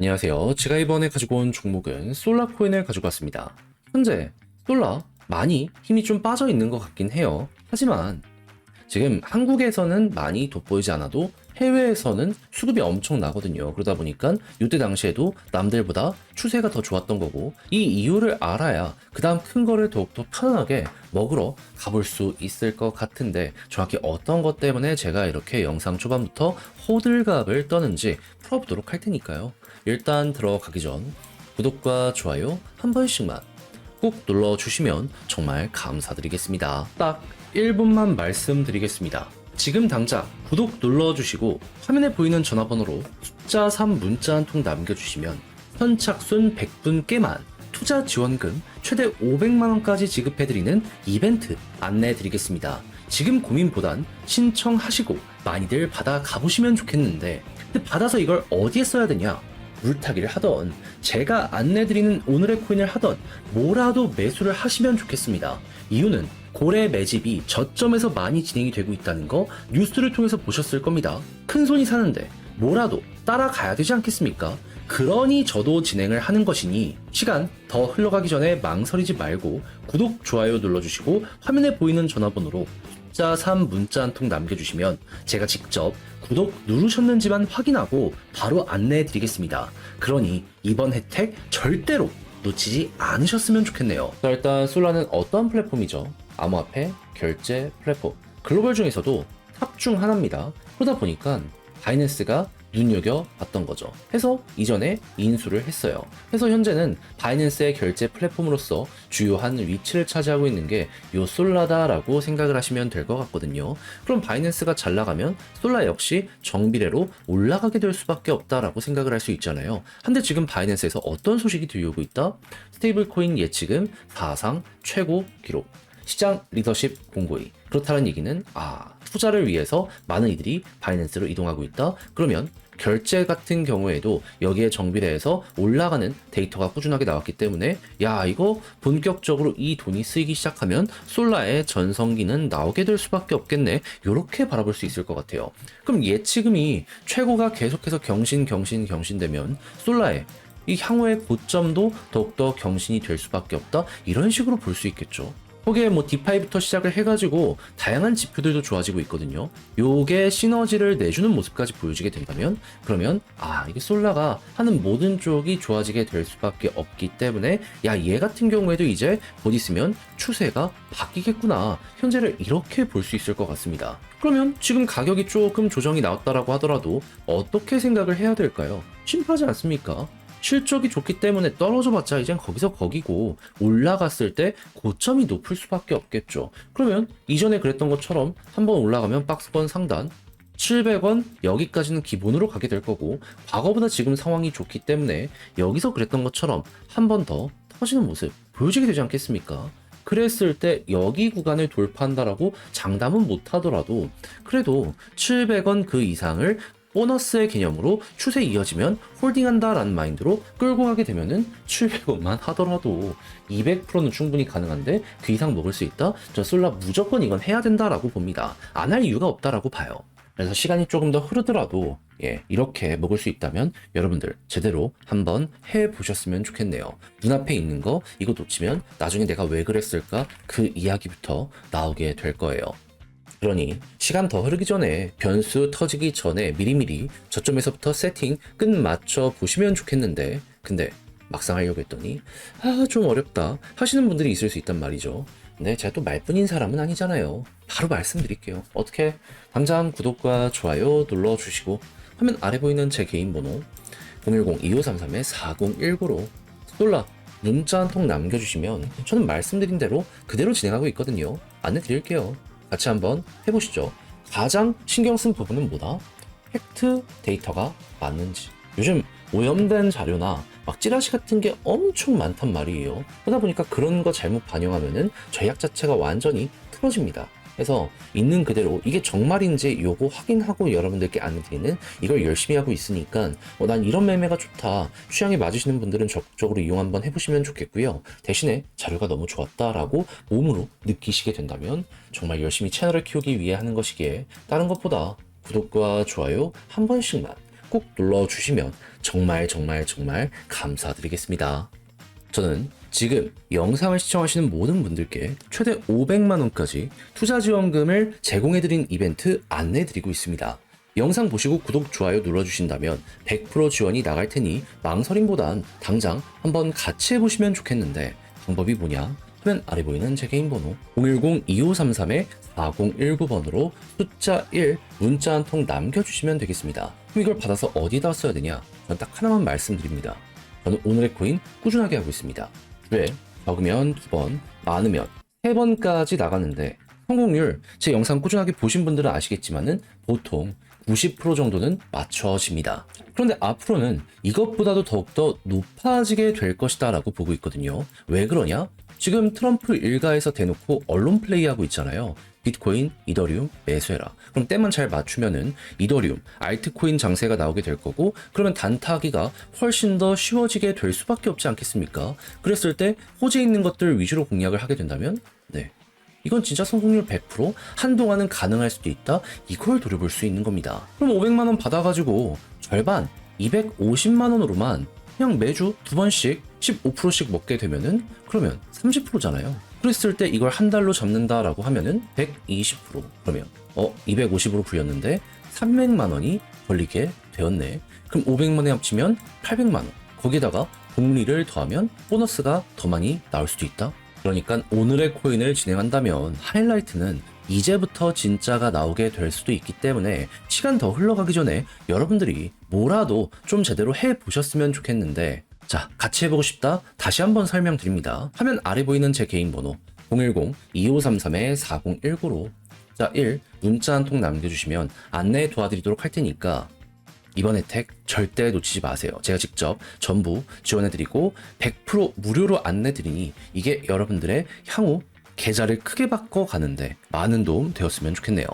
안녕하세요. 제가 이번에 가지고 온 종목은 솔라 코인을 가지고 왔습니다. 현재 솔라 많이 힘이 좀 빠져 있는 것 같긴 해요. 하지만 지금 한국에서는 많이 돋보이지 않아도 해외에서는 수급이 엄청 나거든요. 그러다 보니까 이때 당시에도 남들보다 추세가 더 좋았던 거고 이 이유를 알아야 그 다음 큰 거를 더욱더 편안하게 먹으러 가볼 수 있을 것 같은데 정확히 어떤 것 때문에 제가 이렇게 영상 초반부터 호들갑을 떠는지 풀어보도록 할 테니까요. 일단 들어가기 전 구독과 좋아요 한 번씩만 꼭 눌러주시면 정말 감사드리겠습니다. 딱 1분만 말씀드리겠습니다. 지금 당장 구독 눌러주시고 화면에 보이는 전화번호로 숫자 3 문자 한 통 남겨주시면 선착순 100분께만 투자 지원금 최대 500만원까지 지급해드리는 이벤트 안내해드리겠습니다. 지금 고민보단 신청하시고 많이들 받아 가보시면 좋겠는데 근데 받아서 이걸 어디에 써야 되냐? 물타기를 하던 제가 안내드리는 오늘의 코인을 하던 뭐라도 매수를 하시면 좋겠습니다. 이유는 고래 매집이 저점에서 많이 진행이 되고 있다는 거 뉴스를 통해서 보셨을 겁니다. 큰 손이 사는데 뭐라도 따라가야 되지 않겠습니까? 그러니 저도 진행을 하는 것이니 시간 더 흘러가기 전에 망설이지 말고 구독, 좋아요 눌러주시고 화면에 보이는 전화번호로 숫자 3 문자 한 통 남겨주시면 제가 직접 구독 누르셨는지만 확인하고 바로 안내해 드리겠습니다. 그러니 이번 혜택 절대로 놓치지 않으셨으면 좋겠네요. 자, 일단 솔라는 어떤 플랫폼이죠? 암호화폐, 결제 플랫폼. 글로벌 중에서도 탑 중 하나입니다. 그러다 보니까 바이낸스가 눈여겨봤던 거죠. 해서 이전에 인수를 했어요. 해서 현재는 바이낸스의 결제 플랫폼으로서 주요한 위치를 차지하고 있는 게 요 솔라다라고 생각을 하시면 될 것 같거든요. 그럼 바이낸스가 잘 나가면 솔라 역시 정비례로 올라가게 될 수밖에 없다라고 생각을 할 수 있잖아요. 한데 지금 바이낸스에서 어떤 소식이 들려오고 있다? 스테이블 코인 예치금 사상 최고 기록. 시장 리더십 공고히. 그렇다는 얘기는 아 투자를 위해서 많은 이들이 바이낸스로 이동하고 있다. 그러면 결제 같은 경우에도 여기에 정비례해서 올라가는 데이터가 꾸준하게 나왔기 때문에 야 이거 본격적으로 이 돈이 쓰이기 시작하면 솔라의 전성기는 나오게 될 수밖에 없겠네. 이렇게 바라볼 수 있을 것 같아요. 그럼 예치금이 최고가 계속해서 경신 경신 경신되면 솔라의 이 향후의 고점도 더욱더 경신이 될 수밖에 없다? 이런 식으로 볼 수 있겠죠 거기에 뭐 디파이부터 시작을 해가지고 다양한 지표들도 좋아지고 있거든요. 요게 시너지를 내주는 모습까지 보여지게 된다면 그러면 아 이게 솔라가 하는 모든 쪽이 좋아지게 될 수밖에 없기 때문에 야 얘 같은 경우에도 이제 곧 있으면 추세가 바뀌겠구나 현재를 이렇게 볼 수 있을 것 같습니다. 그러면 지금 가격이 조금 조정이 나왔다라고 하더라도 어떻게 생각을 해야 될까요? 심플하지 않습니까? 실적이 좋기 때문에 떨어져 봤자 이젠 거기서 거기고 올라갔을 때 고점이 높을 수밖에 없겠죠. 그러면 이전에 그랬던 것처럼 한번 올라가면 박스권 상단 700원 여기까지는 기본으로 가게 될 거고 과거보다 지금 상황이 좋기 때문에 여기서 그랬던 것처럼 한 번 더 터지는 모습 보여지게 되지 않겠습니까? 그랬을 때 여기 구간을 돌파한다라고 장담은 못 하더라도 그래도 700원 그 이상을 보너스의 개념으로 추세 이어지면 홀딩한다 라는 마인드로 끌고 가게 되면은 700원만 하더라도 200%는 충분히 가능한데 그 이상 먹을 수 있다? 저 솔라 무조건 이건 해야 된다 라고 봅니다. 안 할 이유가 없다라고 봐요. 그래서 시간이 조금 더 흐르더라도 예, 이렇게 먹을 수 있다면 여러분들 제대로 한번 해 보셨으면 좋겠네요. 눈앞에 있는 거 이거 놓치면 나중에 내가 왜 그랬을까 그 이야기부터 나오게 될 거예요. 그러니 시간 더 흐르기 전에 변수 터지기 전에 미리미리 저점에서부터 세팅 끝 맞춰 보시면 좋겠는데 근데 막상 하려고 했더니 아 좀 어렵다 하시는 분들이 있을 수 있단 말이죠. 근데 제가 또 말뿐인 사람은 아니잖아요. 바로 말씀드릴게요. 어떻게 당장 구독과 좋아요 눌러주시고 화면 아래 보이는 제 개인 번호 010-2533-4019로 솔라 문자 한 통 남겨주시면 저는 말씀드린 대로 그대로 진행하고 있거든요. 안내 드릴게요. 같이 한번 해보시죠. 가장 신경 쓴 부분은 뭐다? 팩트 데이터가 맞는지. 요즘 오염된 자료나 막 찌라시 같은 게 엄청 많단 말이에요. 그러다 보니까 그런 거 잘못 반영하면은 전략 자체가 완전히 틀어집니다. 그래서 있는 그대로 이게 정말인지 요거 확인하고 여러분들께 안내드리는 이걸 열심히 하고 있으니까 어, 난 이런 매매가 좋다 취향에 맞으시는 분들은 적극적으로 이용 한번 해보시면 좋겠고요 대신에 자료가 너무 좋았다라고 몸으로 느끼시게 된다면 정말 열심히 채널을 키우기 위해 하는 것이기에 다른 것보다 구독과 좋아요 한 번씩만 꼭 눌러주시면 정말 정말 정말 감사드리겠습니다. 저는 지금 영상을 시청하시는 모든 분들께 최대 500만원까지 투자 지원금을 제공해드린 이벤트 안내해드리고 있습니다. 영상 보시고 구독, 좋아요 눌러주신다면 100% 지원이 나갈 테니 망설임보단 당장 한번 같이 해보시면 좋겠는데 방법이 뭐냐? 화면 아래 보이는 제 개인 번호 010-2533-4019번으로 숫자 1 문자 한 통 남겨주시면 되겠습니다. 그럼 이걸 받아서 어디다 써야 되냐? 전 딱 하나만 말씀드립니다. 저는 오늘의 코인 꾸준하게 하고 있습니다. 주에 적으면 2번, 많으면 3번까지 나가는데 성공률 제 영상 꾸준하게 보신 분들은 아시겠지만은 보통 90% 정도는 맞춰집니다. 그런데 앞으로는 이것보다도 더욱더 높아지게 될 것이다 라고 보고 있거든요. 왜 그러냐? 지금 트럼프 일가에서 대놓고 언론 플레이하고 있잖아요. 비트코인, 이더리움 매수해라. 그럼 때만 잘 맞추면은 이더리움, 알트코인 장세가 나오게 될 거고 그러면 단타하기가 훨씬 더 쉬워지게 될 수밖에 없지 않겠습니까? 그랬을 때 호재 있는 것들 위주로 공략을 하게 된다면 네. 이건 진짜 성공률 100% 한동안은 가능할 수도 있다. 이걸 노려볼 수 있는 겁니다. 그럼 500만 원 받아 가지고 절반 250만 원으로만 그냥 매주 두 번씩 15%씩 먹게 되면은 그러면 30%잖아요. 그랬을 때 이걸 한 달로 잡는다라고 하면은 120% 그러면 어 250으로 불렸는데 300만 원이 걸리게 되었네. 그럼 500만 원에 합치면 800만 원. 거기다가 복리를 더하면 보너스가 더 많이 나올 수도 있다. 그러니까 오늘의 코인을 진행한다면 하이라이트는 이제부터 진짜가 나오게 될 수도 있기 때문에 시간 더 흘러가기 전에 여러분들이 뭐라도 좀 제대로 해 보셨으면 좋겠는데 자 같이 해보고 싶다 다시 한번 설명드립니다 화면 아래 보이는 제 개인 번호 010-2533-4019로 자 1 문자 한 통 남겨주시면 안내 도와드리도록 할 테니까 이번 혜택 절대 놓치지 마세요. 제가 직접 전부 지원해드리고 100% 무료로 안내드리니 이게 여러분들의 향후 계좌를 크게 바꿔 가는데 많은 도움 되었으면 좋겠네요.